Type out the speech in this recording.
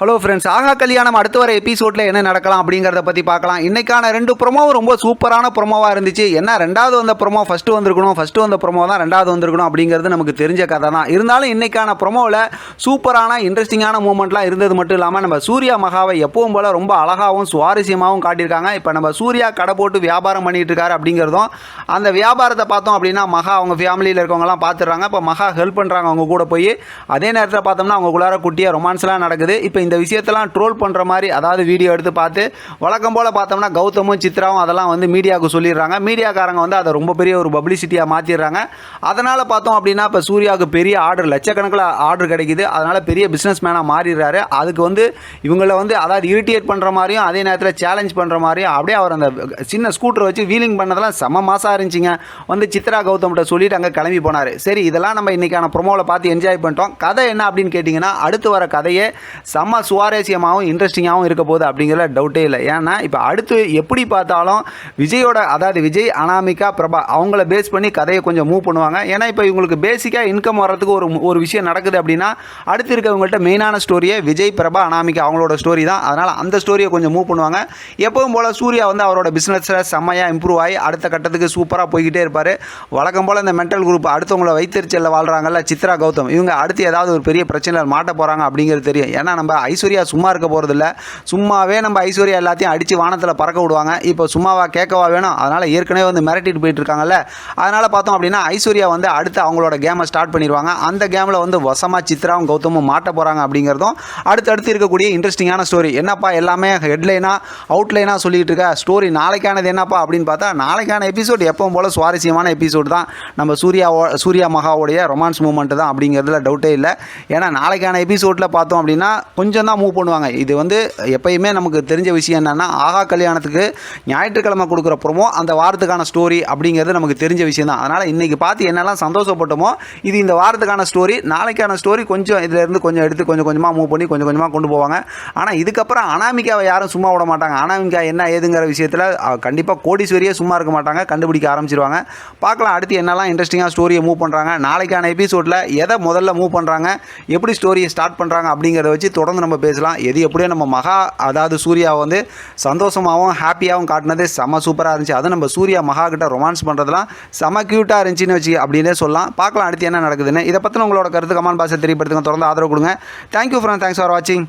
Hello friends ஆகா கல்யாணம் அடுத்து வர எபிசோடில் என்ன நடக்கலாம் அப்படிங்கிறத பற்றி பார்க்கலாம். இன்றைக்கான ரெண்டு ப்ரொமோவும் ரொம்ப சூப்பரான ப்ரொமோவாக இருந்துச்சு. என்ன ரெண்டாவது வந்த ப்ரொமோ ஃபஸ்ட்டு வந்திருக்கணும் ஃபஸ்ட்டு வந்த ப்ரொமோ தான் ரெண்டாவது வந்திருக்கணும் அப்படிங்கிறது நமக்கு தெரிஞ்ச கதை தான். இருந்தாலும் இன்றைக்கான ப்ரொமோவில் சூப்பரான இன்ட்ரெஸ்டிங்கான மூமெண்ட்லாம் இருந்தது மட்டும் இல்லாமல் நம்ம சூர்யா மகாவை எப்பவும் போல் ரொம்ப அழகாகவும் சுவாரஸ்யமாகவும் காட்டியிருக்காங்க. இப்போ நம்ம சூர்யா கடை போட்டு வியாபாரம் பண்ணிகிட்டு இருக்காரு அப்படிங்கிறதும் அந்த வியாபாரத்தை பார்த்தோம் அப்படின்னா மகா அவங்க ஃபேமிலியில் இருக்கவங்கலாம் பார்த்துடுறாங்க. இப்போ மகா ஹெல்ப் பண்ணுறாங்க அவங்க கூட போய். அதே நேரத்தில் பார்த்தோம்னா அவங்களுக்குள்ளார குட்டியாக ரொமான்ஸ்லாம் நடக்குது. இப்போ இந்த விஷயத்தெல்லாம் ட்ரோல் பண்ணுற மாதிரி அதாவது வீடியோ எடுத்து பார்த்து வழக்கம் போல் பார்த்தோம்னா கௌதமும் சித்ராவும் அதெல்லாம் வந்து மீடியாவுக்கு சொல்லிடுறாங்க. மீடியாக்காரங்க வந்து அதை ரொம்ப பெரிய ஒரு பப்ளிசிட்டியாக மாற்றிடுறாங்க அதனால் பார்த்தோம் அப்படின்னா இப்போ சூர்யாவுக்கு பெரிய ஆர்டர் லட்சக்கணக்கில் ஆர்டர் கிடைக்குது. அதனால் பெரிய பிஸ்னஸ் மேனாக மாறிடுறாரு. அதுக்கு வந்து இவங்கள வந்து அதாவது இரிட்டேட் பண்ணுற மாதிரியும் அதே நேரத்தில் சேலஞ்ச் பண்ணுற மாதிரியும் அப்படியே அவர் அந்த சின்ன ஸ்கூட்டரை வச்சு வீலிங் பண்ணதெல்லாம் செம மாசாக இருந்துச்சுங்க. வந்து சித்ரா கௌதம்கிட்ட சொல்லிட்டு அங்கே கிளம்பி போனார். சரி இதெல்லாம் நம்ம இன்றைக்கான ப்ரொமோவில் பார்த்து என்ஜாய் பண்ணிட்டோம். கதை என்ன அப்படின்னு கேட்டிங்கன்னா அடுத்து வர கதையை செம செம்ம சுவாரஸ்யமாகவும் இன்ட்ரெஸ்டிங்காகவும் இருக்க போகுது அப்படிங்கிற டவுட்டே இல்லை. ஏன்னா இப்போ அடுத்து எப்படி பார்த்தாலும் விஜயோட அதாவது விஜய் அனாமிகா பிரபா அவங்கள பேஸ் பண்ணி கதையை கொஞ்சம் மூவ் பண்ணுவாங்க. ஏன்னா இப்போ இவங்களுக்கு பேசிக்காக இன்கம் வர்றதுக்கு ஒரு ஒரு விஷயம் நடக்குது அப்படின்னா அடுத்து இருக்கவங்கள்ட்ட மெயினான ஸ்டோரியே விஜய் பிரபா அனாமிகா அவங்களோட ஸ்டோரி தான். அதனால் அந்த ஸ்டோரியை கொஞ்சம் மூவ் பண்ணுவாங்க. எப்பவும் போல் சூர்யா வந்து அவரோட பிஸ்னஸில் செம்மையாக இம்ப்ரூவ் ஆகி அடுத்த கட்டத்துக்கு சூப்பராக போய்கிட்டே இருப்பார். வழக்கம் போல் இந்த மென்டல் குரூப் அடுத்தவங்கள வைத்தறிச்சலில் வாழ்கிறாங்கல்ல சித்ரா கௌதம். இவங்க அடுத்து ஏதாவது ஒரு பெரிய பிரச்சனையில் மாட்ட போகிறாங்க அப்படிங்கிறது தெரியும். ஏன்னா நம்ம ஐஸ்வர்யா சும்மா இருக்க போகிறதில்ல சும்மாவே நம்ம ஐஸ்வர்யா எல்லாத்தையும் அடித்து வானத்தில் பறக்க விடுவாங்க. இப்போ சும்மாவா கேட்கவா வேணும்? அதனால் ஏற்கனவே வந்து மிரட்டிட்டு போயிட்டு இருக்காங்கல்ல அதனால் பார்த்தோம் அப்படின்னா ஐஸ்வர்யா வந்து அடுத்து அவங்களோட கேமை ஸ்டார்ட் பண்ணிடுவாங்க அந்த கேமில் வந்து வசமாக சித்ராவும் கௌதமும் மாட்ட போகிறாங்க அப்படிங்கிறதும் அடுத்தடுத்து இருக்கக்கூடிய இன்ட்ரெஸ்டிங்கான ஸ்டோரி என்னப்பா எல்லாமே ஹெட்லைனாக அவுட்லைனாக சொல்லிகிட்டு இருக்க? ஸ்டோரி நாளைக்கானது என்னப்பா அப்படின்னு பார்த்தா நாளைக்கான எபிசோட் எப்பவும் போல் சுவாரஸ்யமான எபிசோட் தான். நம்ம சூர்யா சூர்யா மகாவுடைய ரொமான்ஸ் மூமெண்ட் தான் அப்படிங்கிறதுல டவுட்டே இல்லை. ஏன்னா நாளைக்கான எபிசோடில் பார்த்தோம் அப்படின்னா கொஞ்சம் கொஞ்சம் தான் மூவ் பண்ணுவாங்க. இது வந்து எப்பயுமே நமக்கு தெரிஞ்ச விஷயம் என்னென்னா ஆகா கல்யாணத்துக்கு ஞாயிற்றுக்கிழமை கொடுக்குற ப்ரோமோ அந்த வாரத்துக்கான ஸ்டோரி அப்படிங்கிறது நமக்கு தெரிஞ்ச விஷயம் தான். அதனால் இன்றைக்கி பார்த்து என்னெல்லாம் சந்தோஷப்பட்டோமோ இது இந்த வாரத்துக்கான ஸ்டோரி நாளைக்கான ஸ்டோரி கொஞ்சம் இதிலேருந்து கொஞ்சம் எடுத்து கொஞ்சம் கொஞ்சமாக மூவ் பண்ணி கொஞ்சம் கொஞ்சமாக கொண்டு போவாங்க. ஆனால் இதுக்கப்புறம் அனாமிகாவை யாரும் சும்மா விட மாட்டாங்க. அனாமிகா என்ன ஏதுங்கிற விஷயத்தில் கண்டிப்பாக கோடீஸ்வரியே சும்மா இருக்க மாட்டாங்க. கண்டுபிடிக்க ஆரம்பிச்சிருவாங்க. பார்க்கலாம் அடுத்து என்னெல்லாம் இன்ட்ரெஸ்டிங்காக ஸ்டோரியை மூவ் பண்ணுறாங்க நாளைக்கான எபிசோடில் எதை முதல்ல மூவ் பண்ணுறாங்க எப்படி ஸ்டோரியை ஸ்டார்ட் பண்ணுறாங்க அப்படிங்கிறத வச்சு தொடர்ந்து நம்ம பேசலாம். எது எப்படியோ நம்ம மகா அதாவது சூர்யாவை வந்து சந்தோஷமாகவும் ஹாப்பியாகவும் காட்டினது செம சூப்பராக இருந்துச்சு. அதுவும் நம்ம சூர்யா மகா கிட்ட ரொமான்ஸ் பண்ணுறதுலாம் செம க்யூட்டாக இருந்துச்சுன்னு வச்சு அப்படின்னே சொல்லலாம். பார்க்கலாம் அடுத்து என்ன நடக்குதுன்னு. இதை பற்றின உங்களோட கருத்து கமான் பாஷை தெரியப்படுத்துங்க. தொடர்ந்து ஆதரவு கொடுங்க. தேங்க்யூ ஃப்ரெண்ட் தேங்க்ஸ் ஃபார் வாட்சிங்